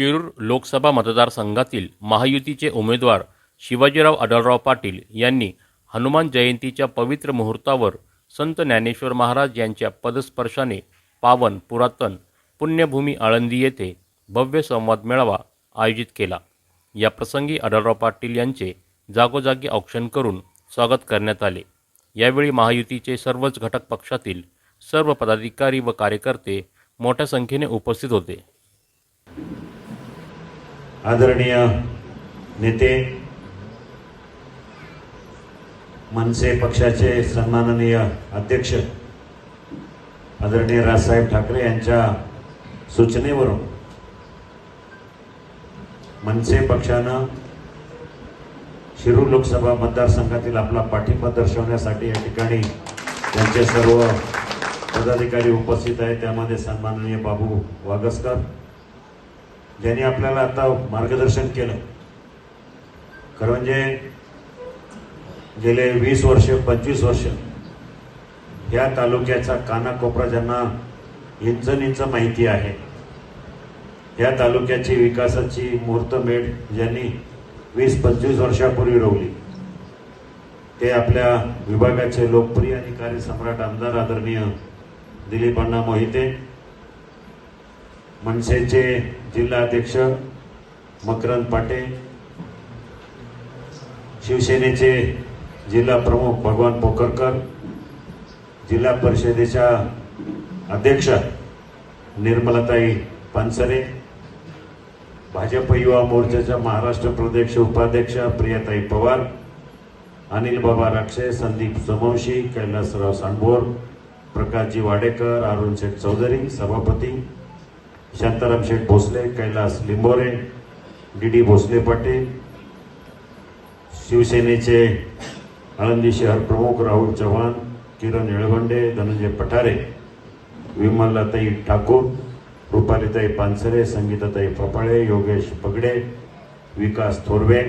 शिरूर लोकसभा मतदारसंघातील महायुतीचे उमेदवार शिवाजीराव आढळराव पाटील यांनी हनुमान जयंतीच्या पवित्र मुहूर्तावर संत ज्ञानेश्वर महाराज यांच्या पदस्पर्शाने पावन पुरातन पुण्यभूमी आळंदी येथे भव्य संवाद मेळावा आयोजित केला. या प्रसंगी आढळराव पाटील यांचे जागोजागी औक्षण करून स्वागत करण्यात आले. यावेळी महायुतीचे सर्वच घटक पक्षातील सर्व पदाधिकारी व कार्यकर्ते मोठ्या संख्येने उपस्थित होते. आदरणीय नेते मनसे पक्षाचे सन्माननीय अध्यक्ष आदरणीय राजसाहेब ठाकरे यांच्या सूचनेवरून मनसे पक्षानं शिरूर लोकसभा मतदारसंघातील आपला पाठिंबा दर्शवण्यासाठी या ठिकाणी त्यांचे सर्व पदाधिकारी उपस्थित आहेत. त्यामध्ये सन्माननीय बाबू वागसकर ज्यांनी आपल्याला आता मार्गदर्शन केलं. खरं म्हणजे गेले वीस वर्ष पंचवीस वर्ष या तालुक्याचा कानाकोपरा ज्यांना इंच इंच माहिती आहे या तालुक्याची विकासाची मुहूर्तमेढ ज्यांनी वीस पंचवीस वर्षापूर्वी रोवली ते आपल्या विभागाचे लोकप्रिय आणि कार्यसम्राट आमदार आदरणीय दिलीप अण्णा मोहिते मनसेचे जिल्हाध्यक्ष मकरंद पाटे शिवसेनेचे जिल्हा प्रमुख भगवान पोखरकर जिल्हा परिषदेच्या अध्यक्ष निर्मलाताई पानसरे भाजप युवा मोर्चाच्या महाराष्ट्र प्रदेश उपाध्यक्ष प्रियाताई पवार अनिल बाबा राक्षे संदीप समवशी कैलासराव सांडभोर प्रकाशजी वाडेकर अरुण शेठ चौधरी सभापती शांताराम शेठ भोसले कैलास लिंबोरे डी डी भोसले पाटील शिवसेनेचे आळंदी शहर प्रमुख राहुल चव्हाण किरण येळवंडे धनंजय पठारे विमलाताई ठाकूर रुपालीताई पानसरे संगीताताई फपाळे योगेश पगडे विकास थोरवे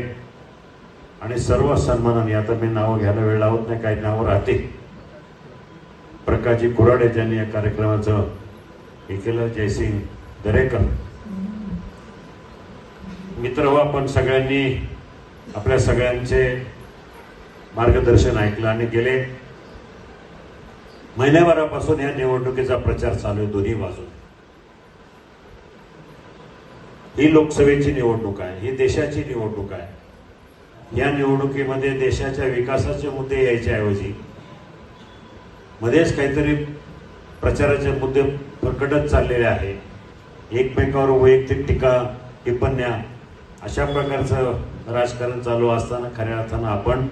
आणि सर्व सन्मानाने आता मी नावं घ्यायला वेळ लावत नाही काही नावं राहतील. प्रकाशजी कुराडे ज्यांनी या कार्यक्रमाचं हे केलं जयसिंग दरेकर मित्र हो आपण सगळ्यांनी आपल्या सगळ्यांचे मार्गदर्शन ऐकलं आणि गेले. महिन्याभरापासून या निवडणुकीचा प्रचार चालू आहे दोन्ही बाजून. ही लोकसभेची निवडणूक आहे ही देशाची निवडणूक आहे. या निवडणुकीमध्ये देशाच्या विकासाचे मुद्दे यायच्या ऐवजी मध्येच काहीतरी प्रचाराचे मुद्दे प्रकटत चाललेले आहे. एकमेकावर वैयक्तिक टीका टिप्पण्या अशा प्रकारचं राजकारण चालू असताना खऱ्या अर्थानं आपण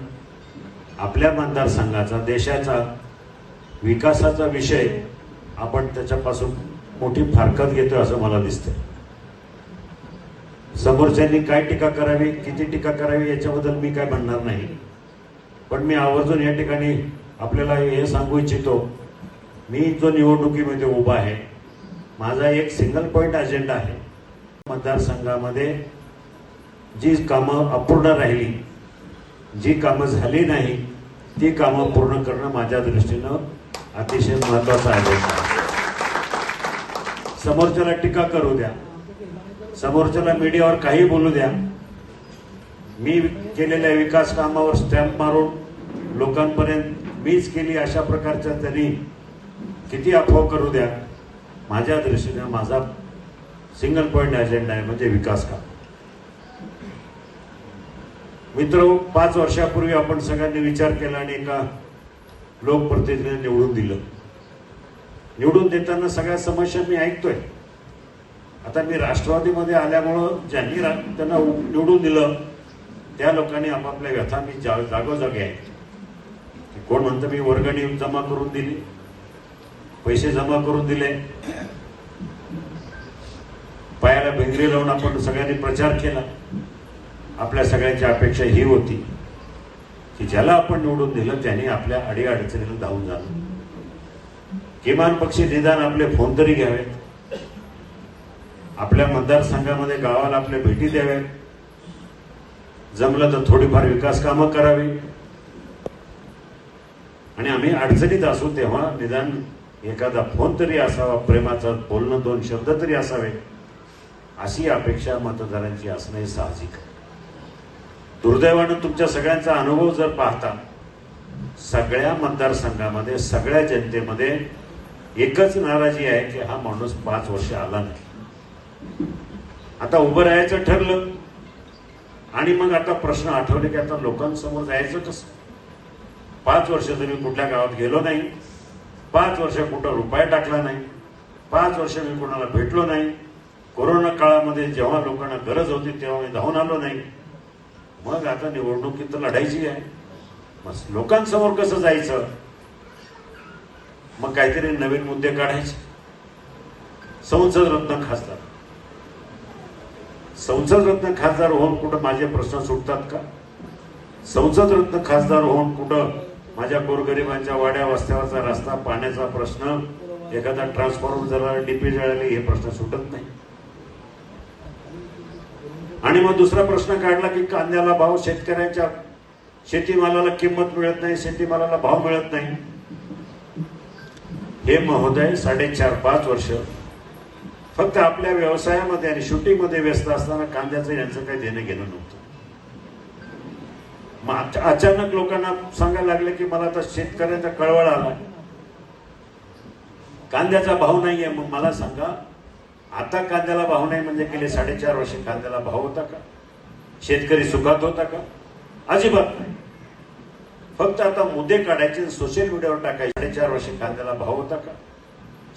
आपल्या मतदारसंघाचा देशाचा विकासाचा विषय आपण त्याच्यापासून मोठी फारकत घेतो असं मला दिसतं समोरच्यांनी काय टीका करावी किती टीका करावी याच्याबद्दल मी काय म्हणणार नाही. पण मी आवर्जून या ठिकाणी आपल्याला हे सांगू इच्छितो मी जो निवडणुकीमध्ये उभा आहे माझा एक सिंगल पॉईंट अजेंडा आहे. मतदारसंघामध्ये जी कामं अपूर्ण राहिली जी कामं झाली नाही ती कामं पूर्ण करणं माझ्या दृष्टीनं अतिशय महत्त्वाचं आहे. समोरच्याला टीका करू द्या. समोरच्याला मीडियावर काही बोलू द्या. मी केलेल्या विकास कामावर स्टॅम्प मारून लोकांपर्यंत मीच केली अशा प्रकारच्या त्यांनी किती अफवा करू द्या. माझ्या दृष्टीने माझा सिंगल पॉईंट अजेंडा आहे म्हणजे विकास काम. मित्र पाच वर्षापूर्वी आपण सगळ्यांनी विचार केला आणि एका लोकप्रतिनिधीने निवडून दिलं. निवडून देताना सगळ्या समस्या मी ऐकतोय. आता मी राष्ट्रवादीमध्ये आल्यामुळं ज्यांनी रा- त्यांना उ- निवडून दिलं त्या लोकांनी आपापल्या व्यथा मी जा जागोजागी आहे कोण म्हणतं मी वर्गणी जमा करून दिली? पैसे जमा करून दिले. पायाला भिंगरी लावून आपण सगळ्यांनी प्रचार केला. आपल्या सगळ्यांची अपेक्षा ही होती की ज्याला आपण निवडून दिलं त्याने आपल्या अडीअडचणीला धावून जाणं किमान पक्षी निदान आपले फोन तरी घ्यावेत. आपल्या मतदारसंघामध्ये गावाला आपल्या भेटी द्याव्यात जमलं तर थोडीफार विकास कामं करावी. आणि आम्ही अडचणीत असू तेव्हा निदान एखादा फोन तरी असावा प्रेमाचा बोलणं दोन शब्द तरी असावे. अशी अपेक्षा मतदारांची असणं हे साहजिक आहे. दुर्दैवानं तुमच्या सगळ्यांचा अनुभव जर पाहता सगळ्या मतदारसंघामध्ये सगळ्या जनतेमध्ये एकच नाराजी आहे की हा माणूस पाच वर्ष आला नाही. आता उभं राहायचं ठरलं. आणि मग आता प्रश्न आठवले की आता लोकांसमोर जायचं कसं? पाच वर्ष तुम्ही कुठल्या गावात गेलो नाही. पाच वर्ष कुठं रुपये टाकला नाही पाच वर्ष मी कोणाला भेटलो नाही. कोरोना काळामध्ये जेव्हा लोकांना गरज होती तेव्हा मी धावून आलो नाही. मग आता निवडणुकीत तर लढायची आहे. मग लोकांसमोर कसं जायचं? मग काहीतरी नवीन मुद्दे काढायचे. संसद रत्न खासदार. संसद रत्न खासदार होऊन कुठं माझे प्रश्न सुटतात का? संसद रत्न खासदार होऊन कुठं माझ्या गोरगरिबांच्या वाड्या वस्त्यावरचा रस्ता पाण्याचा प्रश्न एखादा ट्रान्सफॉर्मर झाला डीपी जळाले हे प्रश्न सुटत नाही. आणि मग दुसरा प्रश्न काढला की कांद्याला भाव शेतकऱ्यांच्या शेतीमालाला किंमत मिळत नाही शेतीमालाला भाव मिळत नाही. हे महोदय साडेचार पाच वर्ष फक्त आपल्या व्यवसायामध्ये आणि शूटिंगमध्ये व्यस्त असताना कांद्याचं यांचं काही देणं घेणं नव्हतं. मग अचानक लोकांना सांगायला लागले की मला आता शेतकऱ्यांचा कळवळ आला. कांद्याचा भाव नाही आहे मग मला सांगा आता कांद्याला भाव नाही म्हणजे गेले साडेचार वर्ष कांद्याला भाव होता का? शेतकरी सुखात होता का? अजिबात नाही. फक्त आता मुद्दे काढायचे सोशल मीडियावर टाकायचे. साडेचार वर्ष कांद्याला भाव होता का?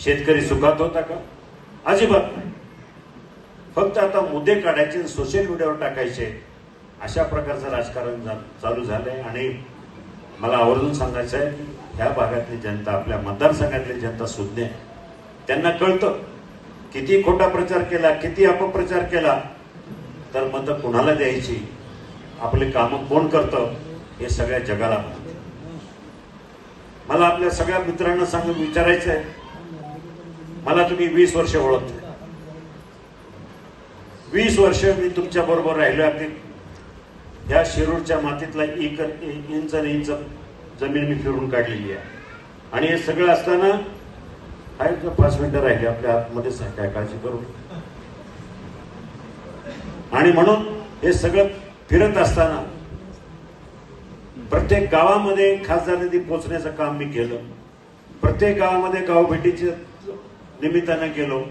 शेतकरी सुखात होता का? अजिबात नाही. फक्त आता मुद्दे काढायचे सोशल मीडियावर टाकायचे. अशा प्रकारचं राजकारण चालू चालू झालंय. आणि मला आवर्जून सांगायचं आहे की ह्या भागातली जनता आपल्या मतदारसंघातली जनता सुज्ञ त्यांना कळतं किती खोटा प्रचार केला किती अपप्रचार केला तर मतं कुणाला द्यायची? आपले कामं कोण करतं? हे सगळ्या जगाला माहिती. मला आपल्या सगळ्या मित्रांना सांगून विचारायचं आहे. मला तुम्ही वीस वर्ष ओळखते. वीस वर्ष मी तुमच्या बरोबर राहिलो अगदी या शिरूरच्या मातीतला एक इंच आणि इंच जमीन मी फिरून काढलेली आहे. आणि हे सगळं असताना आहे पाच मिनिटं राहिली आपल्या आतमध्येच काय काळजी करू. आणि म्हणून हे सगळं फिरत असताना प्रत्येक गावामध्ये खासदार निधी पोचण्याचं काम मी केलं. प्रत्येक गावामध्ये गावभेटीच्या निमित्तानं गेलो.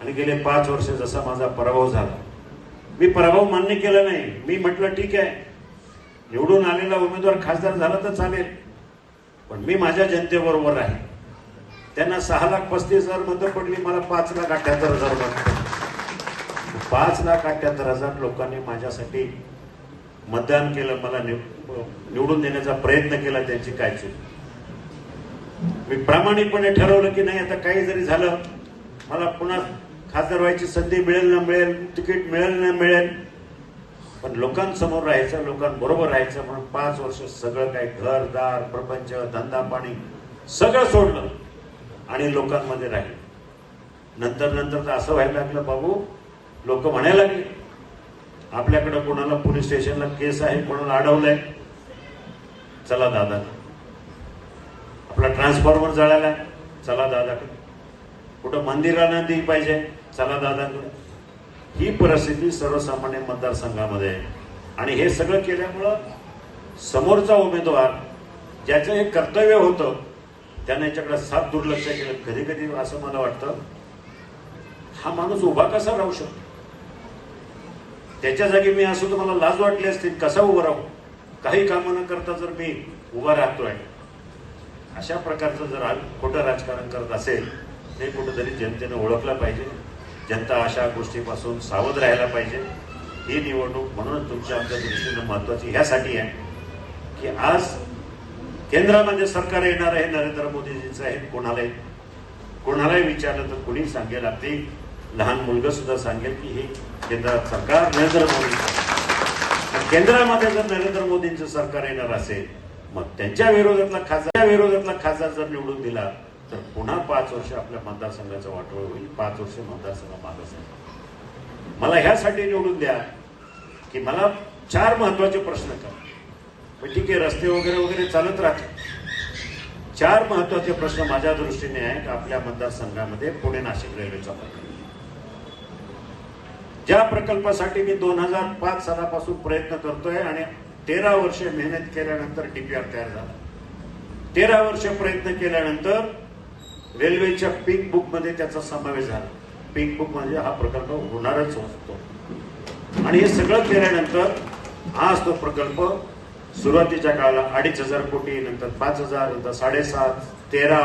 आणि गेले पाच वर्ष जसा माझा पराभव झाला मी पराभव मान्य केला नाही. मी म्हटलं ठीक आहे. निवडून आलेला उमेदवार खासदार झाला तर चालेल पण मी माझ्या जनतेबरोबर आहे. त्यांना सहा लाख पस्तीस हजार मतं पडली मला पाच लाख अठ्याहत्तर हजार वाटतं पाच लाख अठ्याहत्तर हजार लोकांनी माझ्यासाठी मतदान केलं मला निव- निवडून देण्याचा प्रयत्न केला त्यांची काय चूक. मी प्रामाणिकपणे ठरवलं की नाही आता काही जरी झालं मला पुन्हा खासदार व्हायची संधी मिळेल ना मिळेल तिकीट मिळेल ना मिळेल पण लोकांसमोर राहायचं लोकांबरोबर राहायचं म्हणून पाच वर्ष सगळं काही घरदार प्रपंच धंदा पाणी सगळं सोडलं आणि लोकांमध्ये राहिलं. नंतर नंतर तर असं व्हायला लागलं बाबू लोक म्हणायला लागले आपल्याकडं कोणाला पोलीस स्टेशनला केस आहे कोणाला अडवलंय? चला दादा आपला ट्रान्सफॉर्मर जळालाय चला दादाकडे. कुठं मंदिराला दिली पाहिजे? चला दादांकडे ही परिस्थिती सर्वसामान्य मतदारसंघामध्ये आहे. आणि हे सगळं केल्यामुळं समोरचा उमेदवार ज्याचं हे कर्तव्य होतं त्याने याच्याकडे साथ दुर्लक्ष केलं. कधी कधी असं मला वाटतं हा माणूस उभा कसा राहू शकतो? त्याच्या जागी मी असो तर मला लाज वाटली असते कसा उभं राहू? काही कामं न करता जर मी उभा राहतोय अशा प्रकारचं जर खोटं राजकारण करत असेल ते कुठंतरी जनतेने ओळखलं पाहिजे. जनता अशा गोष्टीपासून सावध राहायला पाहिजे. ही निवडणूक म्हणून तुमच्या आमच्या दृष्टीनं महत्वाची ह्यासाठी आहे की आज केंद्रामध्ये सरकार येणार आहे नरेंद्र मोदीजींचं आहे कोणालाही कोणालाही विचारलं तर कुणी सांगेल. अगदी लहान मुलगा सुद्धा सांगेल की हे केंद्रात सरकार नरेंद्र मोदी केंद्रामध्ये जर नरेंद्र मोदींचं सरकार येणार असेल मग त्यांच्या विरोधातला खासदार विरोधातला खासदार जर निवडून दिला तर पुन्हा पाच वर्ष आपल्या मतदारसंघाचं वाटोळ होईल. पाच वर्ष मतदारसंघ मागं मला ह्यासाठी निवडून द्या की मला चार महत्त्वाचे प्रश्न करा. ठीक आहे रस्ते वगैरे वगैरे चालत राहते चार महत्त्वाचे प्रश्न माझ्या दृष्टीने आहेत आपल्या मतदारसंघामध्ये पुणे नाशिक रेल्वेचा प्रकल्प. ज्या प्रकल्पासाठी मी दोन हजार पाच सालापासून प्रयत्न करतोय आणि तेरा वर्ष मेहनत केल्यानंतर डीपीआर तयार झाला. तेरा वर्ष प्रयत्न केल्यानंतर रेल्वेच्या पिंक बुकमध्ये त्याचा समावेश झाला. पिंक बुक म्हणजे हा प्रकल्प होणारच असतो आणि हे सगळं केल्यानंतर आज तो प्रकल्प सुरुवातीच्या काळाला अडीच हजार कोटी नंतर पाच हजार नंतर साडेसात तेरा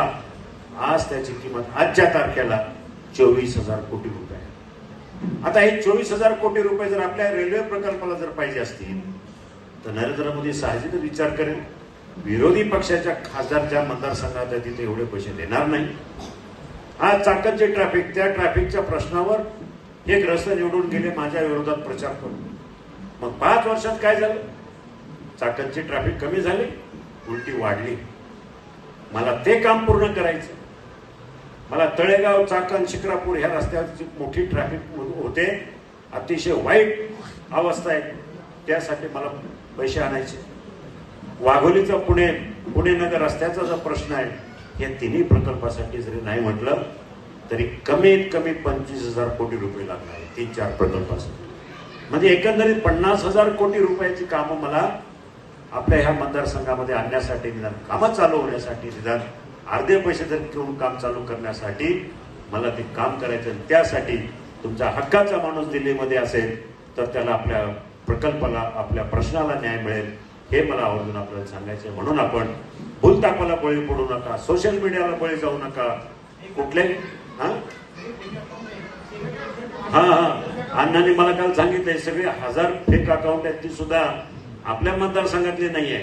आज त्याची किंमत आजच्या तारखेला चोवीस हजार कोटी रुपये आता हे चोवीस हजार कोटी रुपये जर आपल्या रेल्वे प्रकल्पाला जर पाहिजे असतील तर नरेंद्र मोदी साहजिकच विचार करेल. विरोधी पक्षाच्या खासदारच्या मतदारसंघात तिथे एवढे पैसे देणार नाही. हा चाकणचे ट्रॅफिक त्या ट्रॅफिकच्या प्रश्नावर हे ग्रस्त निवडून गेले माझ्या विरोधात प्रचार करून. मग पाच वर्षात काय झालं? चाकणची ट्रॅफिक कमी झाली उलटी वाढली. मला ते काम पूर्ण करायचं. मला तळेगाव चाकण शिक्रापूर ह्या रस्त्यावरची मोठी ट्रॅफिक होते. अतिशय वाईट अवस्था आहे. त्यासाठी मला पैसे आणायचे. वाघोलीचा पुणे पुणे नगर रस्त्याचा जो प्रश्न आहे या तिन्ही प्रकल्पासाठी जरी नाही म्हटलं तरी कमीत कमी पंचवीस हजार कोटी रुपये लागणार आहे तीन चार प्रकल्पासाठी म्हणजे एकंदरीत पन्नास हजार कोटी रुपयाची कामं मला आपल्या ह्या मतदारसंघामध्ये आणण्यासाठी निदान कामं चालू होण्यासाठी निदान अर्धे पैसे जर घेऊन काम चालू करण्यासाठी मला ते काम करायचं आहे. त्यासाठी तुमचा हक्काचा माणूस दिल्लीमध्ये असेल तर त्याला आपल्या प्रकल्पाला आपल्या प्रश्नाला न्याय मिळेल हे मला आवर्जून आपल्याला सांगायचं म्हणून आपण भूलतापाला बळी पडू नका सोशल मीडियाला बळी जाऊ नका. कुठले? हा? हा हा. अण्णांनी मला काल सांगितलंय सगळे हजार फेक अकाउंट आहेत ती सुद्धा आपल्या मतदारसंघातले नाहीये.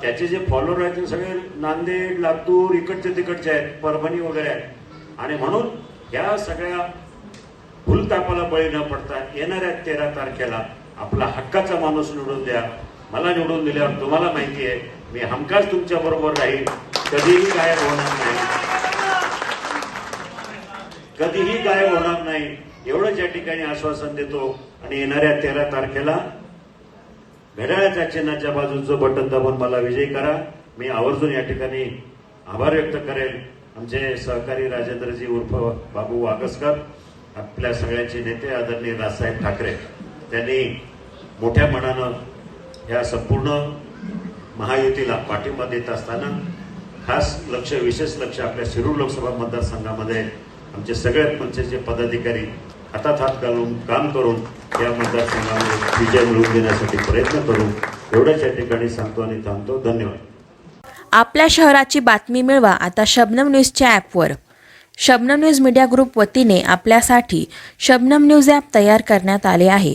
त्याचे जे फॉलोअर आहेत ते सगळे नांदेड लातूर इकडचे तिकडचे आहेत परभणी वगैरे आहेत. आणि म्हणून या सगळ्या भूलतापाला बळी न पडता येणाऱ्या तेरा तारखेला आपला हक्काचा माणूस निवडून द्या. मला निवडून दिल्यावर तुम्हाला माहिती आहे मी हमखास तुमच्या बरोबर राहील कधीही गायब होणार नाही. कधीही गायब होणार नाही. एवढंच या ठिकाणी आश्वासन देतो आणि येणाऱ्या तेरा तारखेला घड्याळ्याच्या चिन्हाच्या बाजूचं बटन दाबून मला विजयी करा. मी आवर्जून या ठिकाणी आभार व्यक्त करेल. आमचे सहकारी राजेंद्रजी उर्फ बाबू वागसकर आपल्या सगळ्यांचे नेते आदरणीय राजसाहेब ठाकरे त्यांनी मोठ्या मनानं या संपूर्ण महायुतीला पाठिंबा देत असताना खास लक्ष विशेष लक्ष आपल्या शिरूर लोकसभा मतदारसंघामध्ये आमचे सगळ्यात पंचायतचे पदाधिकारी हातात हात घालून काम करून या मतदारसंघामध्ये विजय मिळवून देण्यासाठी प्रयत्न करू एवढ्याच या ठिकाणी सांगतो आणि थांबतो. धन्यवाद. आपल्या शहराची बातमी मिळवा आता शबनम न्यूजच्या ॲपवर. शबनम न्यूज मीडिया ग्रुप वतीने आपल्यासाठी शबनम न्यूज ॲप तयार करण्यात आले आहे.